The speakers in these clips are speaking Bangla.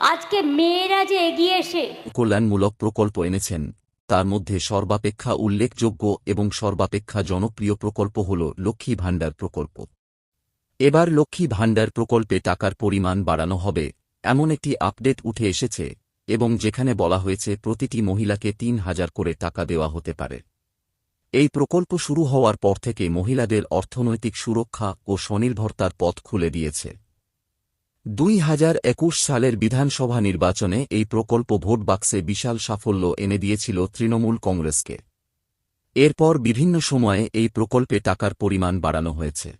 আজকে মেয়েরা যে এগিয়ে এসে কল্যাণমূলক প্রকল্প এনেছেন, তার মধ্যে সর্বাপেক্ষা উল্লেখযোগ্য এবং সর্বাপেক্ষা জনপ্রিয় প্রকল্প হল লক্ষ্মী ভাণ্ডার প্রকল্প। এবার লক্ষ্মী ভাণ্ডার প্রকল্পে টাকার পরিমাণ বাড়ানো হবে, এমন একটি আপডেট উঠে এসেছে এবং যেখানে বলা হয়েছে প্রতিটি মহিলাকে তিন হাজার করে টাকা দেওয়া হতে পারে। এই প্রকল্প শুরু হওয়ার পর থেকে মহিলাদের অর্থনৈতিক সুরক্ষা ও স্বনির্ভরতার পথ খুলে দিয়েছে। দুই হাজার একুশ সালের বিধানসভা নির্বাচনে এই প্রকল্প ভোট বাক্সে বিশাল সাফল্য এনে দিয়েছিল তৃণমূল কংগ্রেসকে। এরপর বিভিন্ন সময়ে এই প্রকল্পে টাকার পরিমাণ বাড়ানো হয়েছে।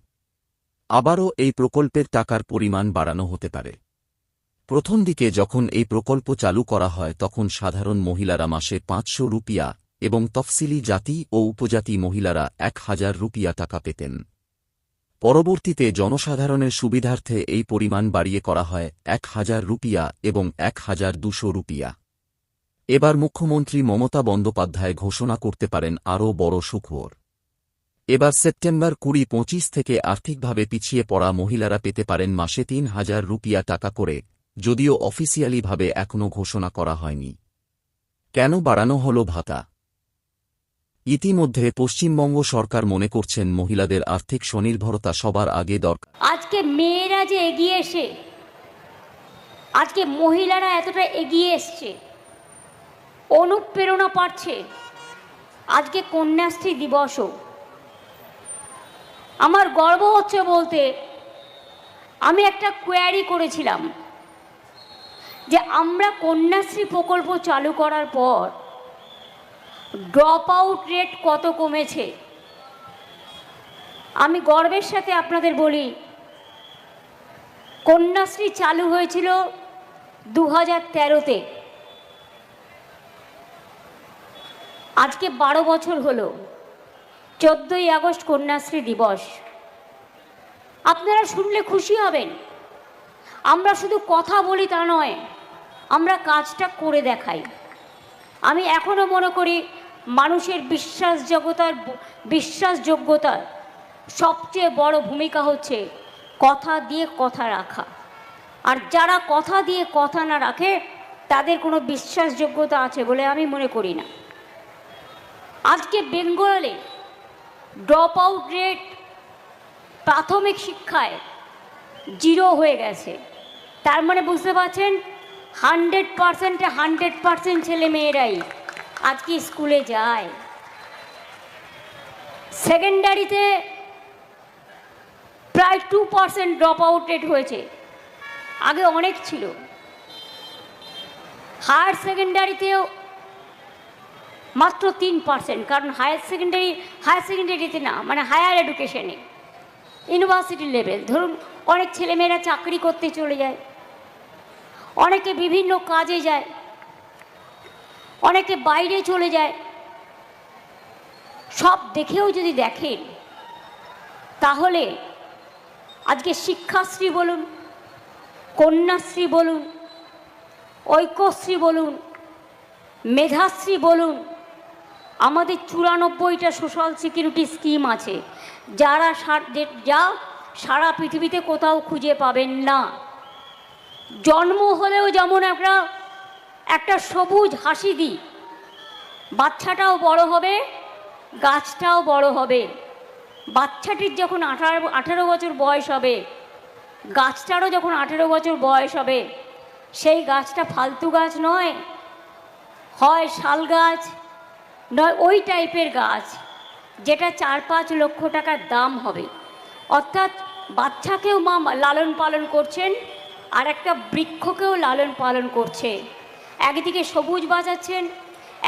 আবারও এই প্রকল্পের টাকার পরিমাণ বাড়ানো হতে পারে। প্রথম দিকে যখন এই প্রকল্প চালু করা হয় তখন সাধারণ মহিলারা মাসে পাঁচশো রুপিয়া এবং তফসিলি জাতি ও উপজাতি মহিলারা এক হাজার রুপিয়া টাকা পেতেন। পরবর্তীতে জনসাধারণের সুবিধার্থে এই পরিমাণ বাড়িয়ে করা হয় এক হাজার রুপিয়া এবং এক হাজার দুশো রুপিয়া। এবার মুখ্যমন্ত্রী মমতা বন্দ্যোপাধ্যায় ঘোষণা করতে পারেন আরও বড় সুখবর। এবার সেপ্টেম্বর কুড়ি পঁচিশ থেকে আর্থিকভাবে পিছিয়ে পড়া মহিলারা পেতে পারেন মাসে তিন হাজার রুপিয়া টাকা করে, যদিও অফিসিয়ালিভাবে এখনও ঘোষণা করা হয়নি। কেন বাড়ানো হল ভাতা? ইতিমধ্যে পশ্চিমবঙ্গ সরকার মনে করছেন মহিলাদের আর্থিক স্বনির্ভরতা সবার আগে দরকার। আজকে মেয়েরা যে এগিয়ে এসে আজকে মহিলারা এতটা এগিয়ে এসছে, অনুপ্রেরণা পাচ্ছে, আজকে কন্যাশ্রী দিবসও। আমার গর্ব হচ্ছে বলতে, আমি একটা কোয়ারি করেছিলাম যে আমরা কন্যাশ্রী প্রকল্প চালু করার পর ড্রপ আউট রেট কত কমেছে? আমি গর্বের সাথে আপনাদের বলি, কন্যাশ্রী চালু হয়েছিল দু হাজার তেরোতে। আজকে বারো বছর হলো, চোদ্দই আগস্ট কন্যাশ্রী দিবস। আপনারা শুনলে খুশি হবেন। আমরা শুধু কথা বলি তা নয়, আমরা কাজটা করে দেখাই। আমি এখনও মনে করি মানুষের বিশ্বাসযোগ্যতার বিশ্বাসযোগ্যতার সবচেয়ে বড় ভূমিকা হচ্ছে কথা দিয়ে কথা রাখা। আর যারা কথা দিয়ে কথা না রাখে, তাদের কোনো বিশ্বাসযোগ্যতা আছে বলে আমি মনে করি না। আজকে বেঙ্গলে ড্রপ আউট রেট প্রাথমিক শিক্ষায় জিরো হয়ে গেছে। তার মানে বুঝতে পারছেন হান্ড্রেড পারসেন্টে হান্ড্রেড পারসেন্ট ছেলে মেয়েরাই আজকে স্কুলে যায়। সেকেন্ডারিতে প্রায় two percent drop out rate হয়েছে। আগে অনেক ছিল। হায়ার সেকেন্ডারিতেও মাত্র তিন পার্সেন্ট কারণ হায়ার সেকেন্ডারি হায়ার সেকেন্ডারিতে না মানে হায়ার এডুকেশনে ইউনিভার্সিটি লেভেল ধরুন, অনেক ছেলেমেয়েরা চাকরি করতে চলে যায়। অনেকে বিভিন্ন কাজে যায়। অনেকে বাইরে চলে যায়। সব দেখেও যদি দেখেন, তাহলে আজকে শিক্ষাশ্রী বলুন, কন্যাশ্রী বলুন, ঐক্যশ্রী বলুন, মেধাশ্রী বলুন, আমাদের চুরানব্বইটা সোশ্যাল সিকিউরিটি স্কিম আছে। যারা যা সারা পৃথিবীতে কোথাও খুঁজে পাবেন না। জন্ম হলেও যেমন একটা একটা সবুজ হাসি দিই। বাচ্চাটাও বড় হবে, গাছটাও বড় হবে। বাচ্চাটির যখন আঠারো, আঠেরো বছর বয়স হবে, গাছটারও যখন আঠেরো বছর বয়স হবে, সেই গাছটা ফালতু গাছ নয়, হয় শাল গাছ, নয় ওই টাইপের গাছ, যেটা চার পাঁচ লক্ষ টাকার দাম হবে। অর্থাৎ বাচ্চাকেও মা লালন পালন করছেন, আর একটা বৃক্ষকেও লালন পালন করছে। একদিকে সবুজ বাঁচাচ্ছেন,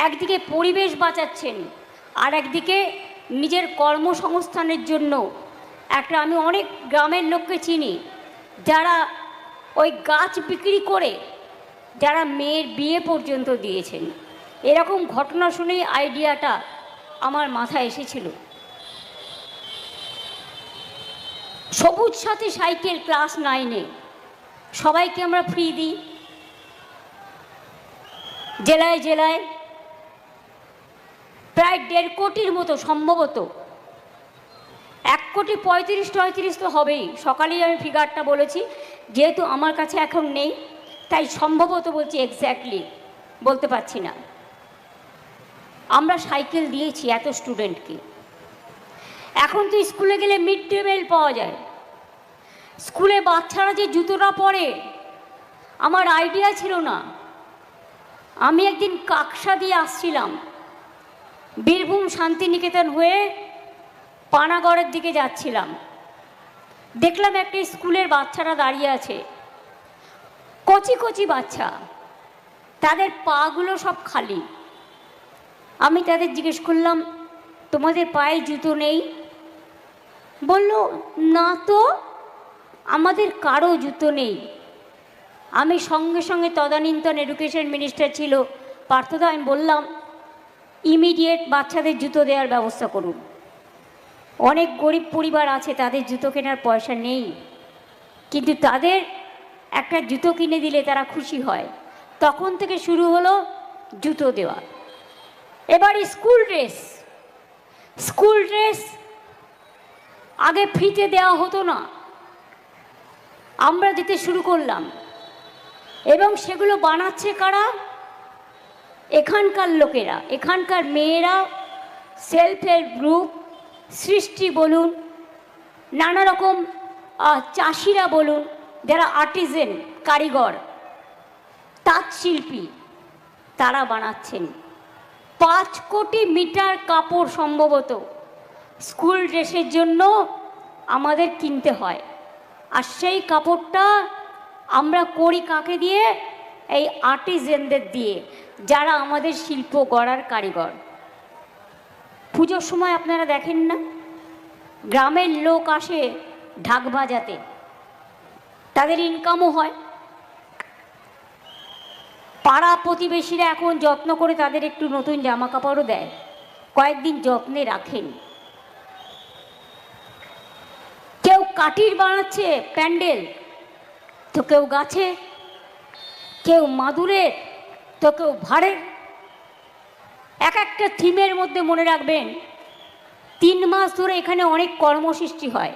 একদিকে পরিবেশ বাঁচাচ্ছেন, আর একদিকে নিজের কর্মসংস্থানের জন্য। একটা আমি অনেক গ্রামের লোককে চিনি, যারা ওই গাছ বিক্রি করে যারা মেয়ের বিয়ে পর্যন্ত দিয়েছেন। এরকম ঘটনা শুনেই আইডিয়াটা আমার মাথায় এসেছিল। সবুজ সাথে সাইকেল ক্লাস নাইনে, সবাইকে আমরা ফ্রি দিই। জেলায় জেলায় প্রায় দেড় কোটির মতো সম্ভবত এক কোটি পঁয়ত্রিশ টয়ত্রিশ তো হবেই। সকালেই আমি ফিগারটা বলেছি। যেহেতু আমার কাছে এখন নেই, তাই সম্ভবত বলছি এক্স্যাক্টলি বলতে পারছি না। আমরা সাইকেল দিয়েছি এত স্টুডেন্টকে এখন তো স্কুলে গেলে মিড ডে মিল পাওয়া যায়। স্কুলে বাচ্চারা যে জুতোটা পরে, আমার আইডিয়া ছিল না। আমি একদিন কাকসা দিয়ে আসছিলাম। বীরভূম শান্তিনিকেতন হয়ে পানাগড়ের দিকে যাচ্ছিলাম। দেখলাম একটা স্কুলের বাচ্চারা দাঁড়িয়ে আছে। কচি কচি বাচ্চা। তাদের পাগুলো সব খালি। আমি তাদের জিজ্ঞেস করলাম, তোমাদের পায়ে জুতো নেই? বলল, না তো, আমাদের কারও জুতো নেই। আমি সঙ্গে সঙ্গে তদানীন্তন এডুকেশন মিনিস্টার ছিল। পার্থদা, আমি বললাম ইমিডিয়েট বাচ্চাদের জুতো দেওয়ার ব্যবস্থা করুন। অনেক গরিব পরিবার আছে, তাদের জুতো কেনার পয়সা নেই। কিন্তু তাদের একটা জুতো কিনে দিলে তারা খুশি হয়। তখন থেকে শুরু হলো জুতো দেওয়া। এবার স্কুল ড্রেস। স্কুল ড্রেস আগে ফ্রিতে দেওয়া হতো না। আমরা দিতে শুরু করলাম। এবং সেগুলো বানাচ্ছে কারা? এখানকার লোকেরা, এখানকার মেয়েরা সেলফ হেল্প গ্রুপ সৃষ্টি বলুন, নানা রকম চাষিরা বলুন, যারা আর্টিজেন কারিগর, তাঁত শিল্পী, তারা বানাচ্ছেন। পাঁচ কোটি মিটার কাপড় সম্ভবত স্কুল ড্রেসের জন্য আমাদের কিনতে হয়। আর সেই কাপড়টা আমরা করি কাকে দিয়ে? এই আর্টিজেনদের দিয়ে, যারা আমাদের শিল্প গড়ার কারিগর। পুজোর সময় আপনারা দেখেন না? গ্রামের লোক আসে ঢাক বাজাতে। তাদের ইনকামও হয়। পাড়া প্রতিবেশীরা এখন যত্ন করে তাদের একটু নতুন জামা কাপড়ও দেয়। কয়েকদিন যত্নে রাখেন। কেউ কাঠির বানাচ্ছে প্যান্ডেল তো কেউ গাছে, কেউ মাদুরের তো কেউ ভাড়ের এক একটা থিমের মধ্যে মনে রাখবেন, তিন মাস ধরে এখানে অনেক কর্মসৃষ্টি হয়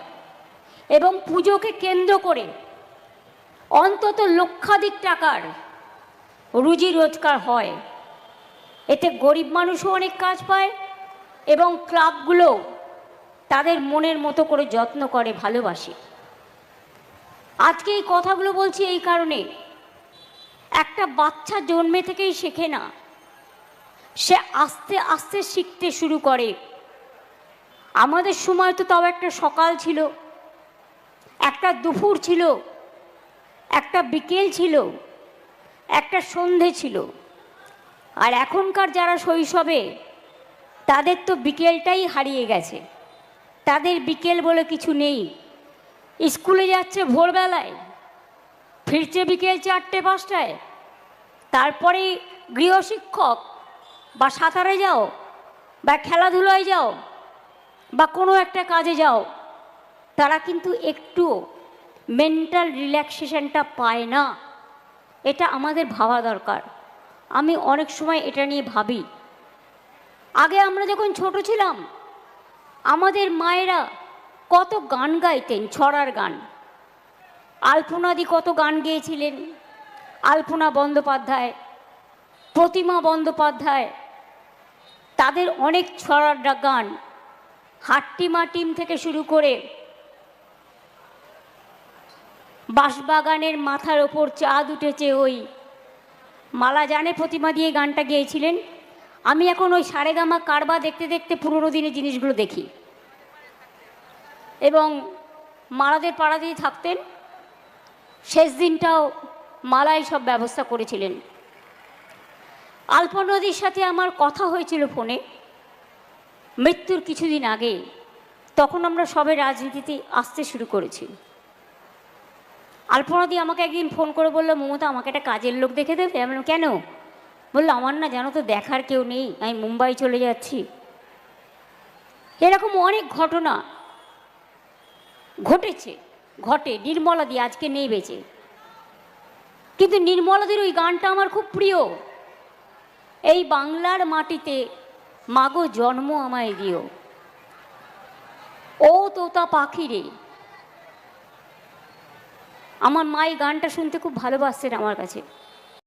এবং পুজোকে কেন্দ্র করে অন্তত লক্ষাধিক টাকার রুজি রোজগার হয়। এতে গরিব মানুষও অনেক কাজ পায় এবং ক্লাবগুলো তাদের মনের মতো করে যত্ন করে, ভালোবাসে। আজকে এই কথাগুলো বলছি এই কারণে। একটা বাচ্চা জন্মে থেকেই শেখে না। সে আস্তে আস্তে শিখতে শুরু করে। আমাদের সময় তো তাও একটা সকাল ছিল, একটা দুপুর ছিল, একটা বিকেল ছিল, একটা সন্ধে ছিল। আর এখনকার যারা শৈশবে, তাদের তো বিকেলটাই হারিয়ে গেছে। তাদের বিকেল বলে কিছু নেই। স্কুলে যাচ্ছে ভোরবেলায়, ফিরছে বিকেল চারটে, পাঁচটায়। তারপরে গৃহশিক্ষক, বা সাঁতারে যাও, বা খেলাধুলায় যাও, বা কোনো একটা কাজে যাও, তারা কিন্তু একটু মেন্টাল রিল্যাক্সেশনটা পায় না। এটা আমাদের ভাবা দরকার। আমি অনেক সময় এটা নিয়ে ভাবি। আগে আমরা যখন ছোট ছিলাম, আমাদের মায়েরা কত গান গাইতেন, ছড়ার গান। আলপনাদি কত গান গেয়েছিলেন। আলপনা বন্দ্যোপাধ্যায়, প্রতিমা বন্দ্যোপাধ্যায়, তাদের অনেক ছড়ার গান। হাট্টিমা টিম থেকে শুরু করে বাঁশবাগানের মাথার ওপর চাঁদ উঠেছে ওই মালা জানে প্রতিমা দিয়ে গানটা গেয়েছিলেন। আমি এখন ওই সারেগামা কারবা দেখতে দেখতে পুরোনো দিনের জিনিসগুলো দেখি। এবং মালাদের পাড়া দিয়ে থাকতেন। শেষ দিনটাও মালাই সব ব্যবস্থা করেছিলেন। আলপনা নদীর সাথে আমার কথা হয়েছিল ফোনে। মৃত্যুর কিছুদিন আগে তখন আমরা সবে রাজনীতিতে আসতে শুরু করেছি। আলপনাদি আমাকে একদিন ফোন করে বলল, মমতা, আমাকে একটা কাজের লোক দেখে দেবে? আমি কেন? বলল, আমার না জানো তো দেখার কেউ নেই, আমি মুম্বাই চলে যাচ্ছি। এরকম অনেক ঘটনা ঘটেছে, ঘটে। নির্মলাদি আজকে নেই বেঁচে। কিন্তু নির্মলাদির ওই গানটা আমার খুব প্রিয়। এই বাংলার মাটিতে মাগো জন্ম আমায় দিও। ও তোতা পাখি রে। আমার মা এই গানটা শুনতে খুব ভালোবাসতেন আমার কাছে।